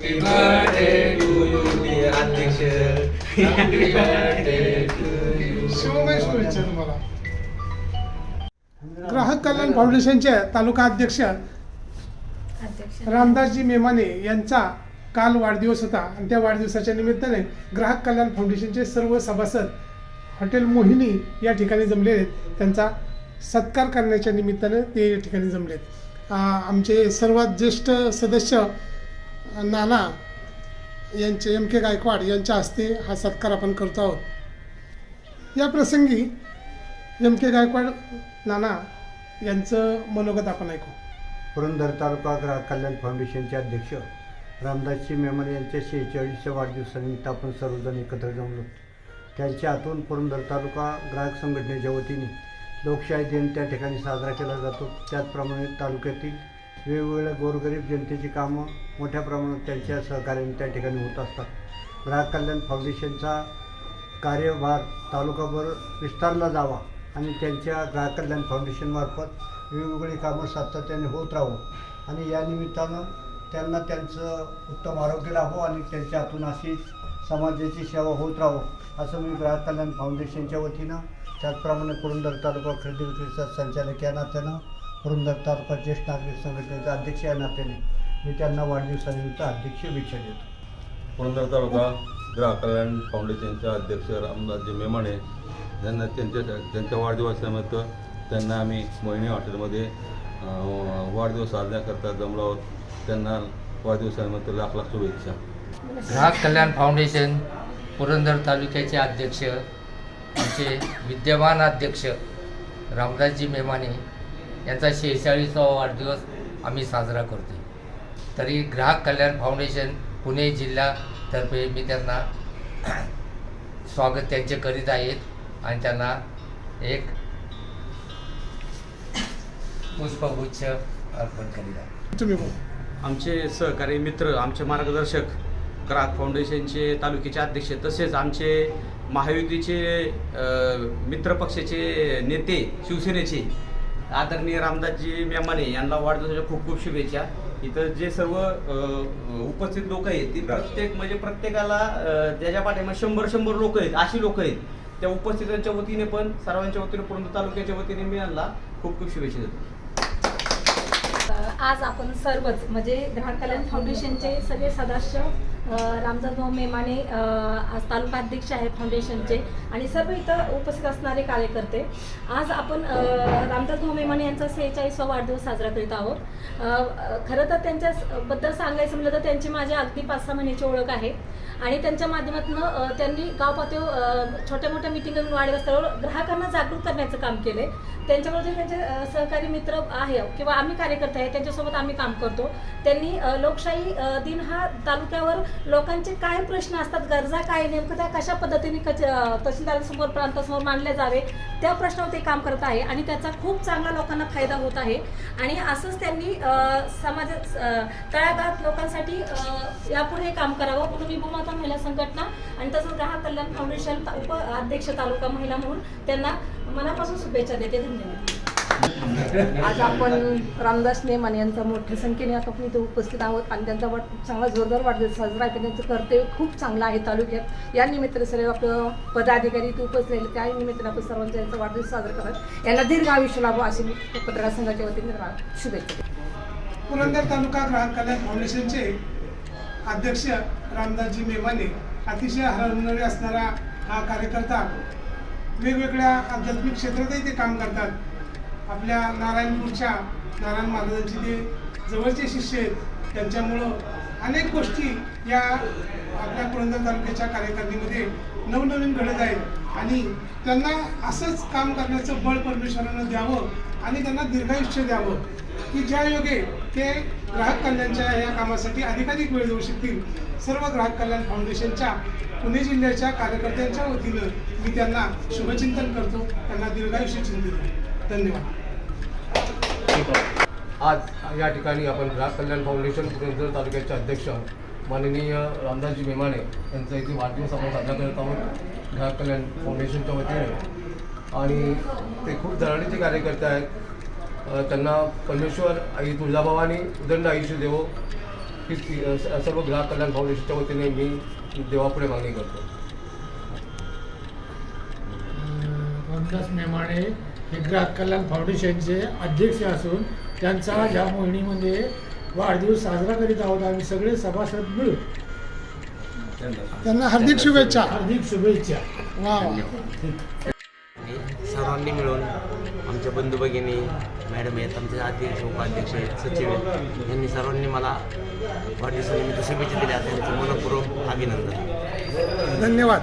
To you dear अध्यक्ष happy birthday to you शिवमय शुभेच्छा तुम्हाला. ग्राहक कल्याण फाउंडेशनचे तालुका अध्यक्ष अध्यक्ष. रामदासजी मेमाने यांचा काल वाढदिवस होता. आणि त्या वाढदिवसाच्या निमित्ताने ग्राहक कल्याण फाउंडेशनचे सर्व सभासद हॉटेल मोहिनी या ठिकाणी जमले आहेत. त्यांचा सत्कार करण्याच्या निमित्ताने ते या ठिकाणी जमलेत. आ, आमचे सर्वात ज्येष्ठ सदस्य नाना यांचे एम के गायकवाड यांच्या हस्ते हा सत्कार आपण करतो आहोत. या प्रसंगी एम के गायकवाड नाना यांचं मनोगत आपण ऐकू. पुरंदर तालुका ग्राहक कल्याण फाउंडेशनचे अध्यक्ष रामदासजी मेमन यांच्या शेहेचाळीसच्या वाढदिवसानिमित्त आपण सर्वजण एकत्र जमलो त्यांच्या हातून पुरंदर तालुका ग्राहक संघटनेच्या वतीने लोकशाही दिन त्या ठिकाणी साजरा केला जातो. त्याचप्रमाणे तालुक्यातील वेगवेगळ्या गोरगरीब जनतेची कामं मोठ्या प्रमाणात त्यांच्या सहकार्याने त्या ठिकाणी होत असतात. ग्राहक कल्याण फाउंडेशनचा कार्यभार तालुकाभर विस्तारला जावा आणि त्यांच्या ग्राहक कल्याण फाउंडेशनमार्फत वेगवेगळी कामं सातत्याने होत राहू आणि या निमित्तानं त्यांना त्यांचं उत्तम आरोग्य राहो आणि त्यांच्या हातून अशी समाजाची सेवा होत राहो असं मी ग्राहक कल्याण फाउंडेशनच्या वतीनं त्याचप्रमाणे पुरंदर तालुका खरेदी विक्रीचा संचालक या नात्यानं पुरंदर तालुका ज्येष्ठ नागरिक संघटनेचा अध्यक्ष या नात्याने मी त्यांना वाढदिवसानिमित्त हार्दिक शुभेच्छा देतो. पुरंदर तालुका ग्राहक कल्याण फाउंडेशनचे अध्यक्ष रामदासजी मेमाणे यांना त्यांच्या त्यांच्या वाढदिवसानिमित्त त्यांना आम्ही मोहिनी हॉटेलमध्ये वाढदिवस साजण्याकरता जमलो आहोत. त्यांना वाढदिवसानिमित्त लाख लाख शुभेच्छा. ग्राहक कल्याण फाउंडेशन पुरंदर तालुक्याचे अध्यक्ष आमचे विद्यमान अध्यक्ष रामदासजी मेमाने यांचा शेहेचाळीसावा वाढदिवस आम्ही साजरा करतो तरी ग्राहक कल्याण फाउंडेशन पुणे जिल्ह्यातर्फे मी त्यांना स्वागत त्यांचे करीत आहेत आणि त्यांना एक पुष्पगुच्छ अर्पण करीत आहे. तुम्ही आमचे सहकारी मित्र आमचे मार्गदर्शक ग्राहक फाउंडेशनचे तालुक्याचे अध्यक्ष तसेच आमचे महायुतीचे मित्रपक्षाचे नेते शिवसेनेचे आदरणीय रामदासजी मेमाने यांना वाढदिवसाच्या खूप खूप शुभेच्छा. इथं जे सर्व उपस्थित लोक आहेत ती प्रत्येक म्हणजे प्रत्येकाला ज्याच्या पाठीमागे शंभर शंभर लोक आहेत अशी लोक आहेत. त्या उपस्थितांच्या वतीने पण सर्वांच्या वतीने पूर्ण तालुक्याच्या वतीने मी यांना खूप खूप शुभेच्छा देतो. आज आपण सर्वच म्हणजे ग्राहक कल्याण फाउंडेशनचे सगळे सदस्य रामदास भाऊ मेमाने आज तालुकाध्यक्ष आहे फाउंडेशनचे आणि सर्व इथं उपस्थित असणारे कार्यकर्ते. आज आपण रामदास भाऊ मेमाने यांचा सेहेचाळीसवा वाढदिवस साजरा करीत आहोत. खरं तर त्यांच्याबद्दल सांगायचं म्हटलं तर त्यांची माझी अगदी पाच सहा महिन्याची ओळख आहे. आणि त्यांच्या माध्यमातून त्यांनी गाव पातळीवर छोट्या मोठ्या मिटिंग वाढीव ग्राहकांना जागरूक करण्याचं काम केले त्यांच्याबरोबर त्यांचे सहकारी मित्र आहे किंवा आम्ही कार्यकर्ते आहे त्यांच्यासोबत आम्ही काम करतो. त्यांनी लोकशाही दिन हा तालुक्यावर लोकांचे काय प्रश्न असतात गरजा काय नेमकं त्या कशा पद्धतीने कच तहसीलदारांसमोर प्रांतासमोर मांडले जावे त्या प्रश्नावर ते काम करत आहे आणि त्याचा खूप चांगला लोकांना फायदा होत आहे. आणि असंच त्यांनी समाजात अ, तळागाळात लोकांसाठी यापुढे हे काम करावं. म्हणून विभूमाता महिला संघटना आणि तसंच ग्राहक कल्याण फाउंडेशन ता- उप अध्यक्ष तालुका महिला म्हणून त्यांना मनापासून शुभेच्छा देते. धन्यवाद. आज आपण रामदास नेमान यांचा मोठ्या संख्येने आपण इथे उपस्थित आहोत आणि त्यांचा वाट चांगला जोरदार वाढदिवस साजरा आहे. त्यांचं कर्तव्य खूप चांगलं आहे तालुक्यात. या निमित्ताने सर्व आपलं पदाधिकारी इथे उपस्थित राहिले. त्या निमित्ताने आपण सर्वांचा यांचा वाढदिवस साजरा करत यांना दीर्घ आयुष्य लाभो अशी मी पत्रकार संघाच्या वतीने शुभेच्छा पुरंदर तालुका ग्राहक कल्याण फाउंडेशनचे अध्यक्ष रामदासजी मेमाने अतिशय हरवणारे असणारा हा कार्यकर्ता वेगवेगळ्या आध्यात्मिक क्षेत्रातही ते काम करतात. आपल्या नारायणपूरच्या नारायण महाराजांचे जे जवळचे शिष्य आहेत त्यांच्यामुळं अनेक गोष्टी या आपल्या पुरंदर तालुक्याच्या कार्यकारिणीमध्ये नवनवीन घडत आहेत. आणि त्यांना असंच काम करण्याचं बळ परमेश्वरानं द्यावं आणि त्यांना दीर्घायुष्य द्यावं. की ज्या योगे ते ग्राहक कल्याणच्या या कामासाठी अधिकाधिक वेळ देऊ शकतील. सर्व ग्राहक कल्याण फाउंडेशनच्या पुणे जिल्ह्याच्या कार्यकर्त्यांच्या वतीनं मी त्यांना शुभचिंतन करतो. त्यांना दीर्घायुष्य चिंतित धन्यवाद. आज या ठिकाणी आपण ग्राहक कल्याण फाउंडेशन पुरंदर तालुक्याचे अध्यक्ष माननीय रामदासजी मेमाने यांचा इथे वाढदिवस आपण साजरा करत आहोत ग्राहक कल्याण फाउंडेशनच्या वतीने. आणि ते खूप धडाडीचे कार्यकर्ते आहेत. त्यांना परमेश्वर आई तुळजाभवानी उदंड आयुष्य देवो ही सर्व ग्राहक कल्याण फाउंडेशनच्या वतीने मी देवापुढे मागणी करतो. रामदास मेमाणे हे ग्राहक कल्याण फाउंडेशनचे अध्यक्ष असून त्यांचा ह्या मोहिनीमध्ये वाढदिवस साजरा करीत आहोत आम्ही सगळे सभासद मिळून. त्यांना हार्दिक शुभेच्छा. हार्दिक शुभेच्छा. वा वा सर्वांनी मिळून आमच्या बंधू भगिनी मॅडम आहेत आमचे अध्यक्ष उपाध्यक्ष आहेत सचिव आहेत यांनी सर्वांनी मला वाढदिवसानिमित्त शुभेच्छा दिल्या. त्यांचं मनपूर्वक अभिनंदन. धन्यवाद.